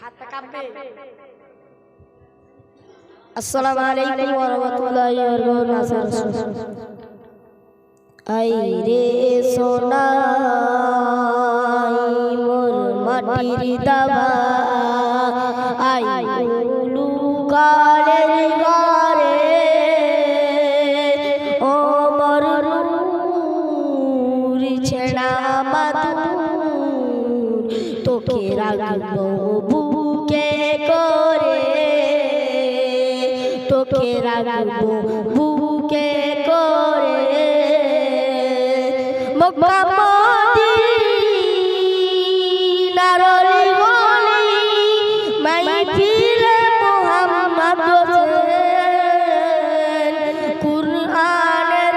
হাতটা কাঁপবে। আসসালামু আলাইকুম ওয়া রাহমাতুল্লাহি ওয়া বারাকাতুহু। আই রে সোনাই মোর মাটির দাবা আই উলু কালের ঘরে ও মোর নূর ছেড়া মাদুর, তোকে রাখব। তোকে রাখব বুকে করে। মক্কা মদিনার অলি গলি মাইফিলে মুহাম্মদ হোসেন কুরআনের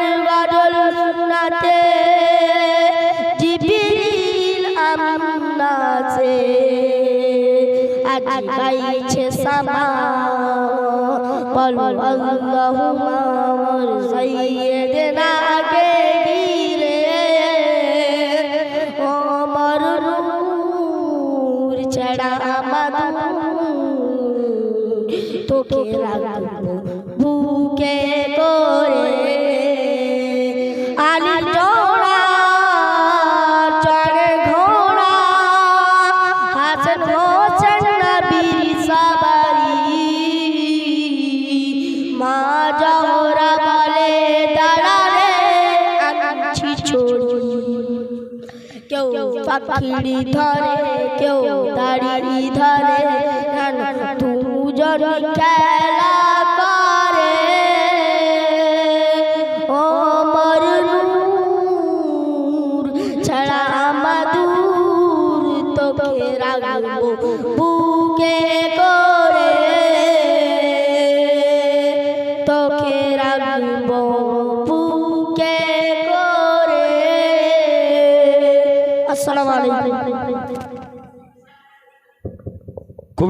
আজ গাইছে সামা। বলো আল্লাহুম্মা মোর সাইয়্যিদনা কে গিরে ও মোর নূর ছড়া মাদুর তোকে রাখব। কেউ পাখিড়ি ধরে, কেউ দাড়ি ধরে দুজন খেলা করে। ও মর নূর ছাড়া মাদুর তোকে রাখব বুকে করে। তোকে রাখব আসসালামু আলাইকুম।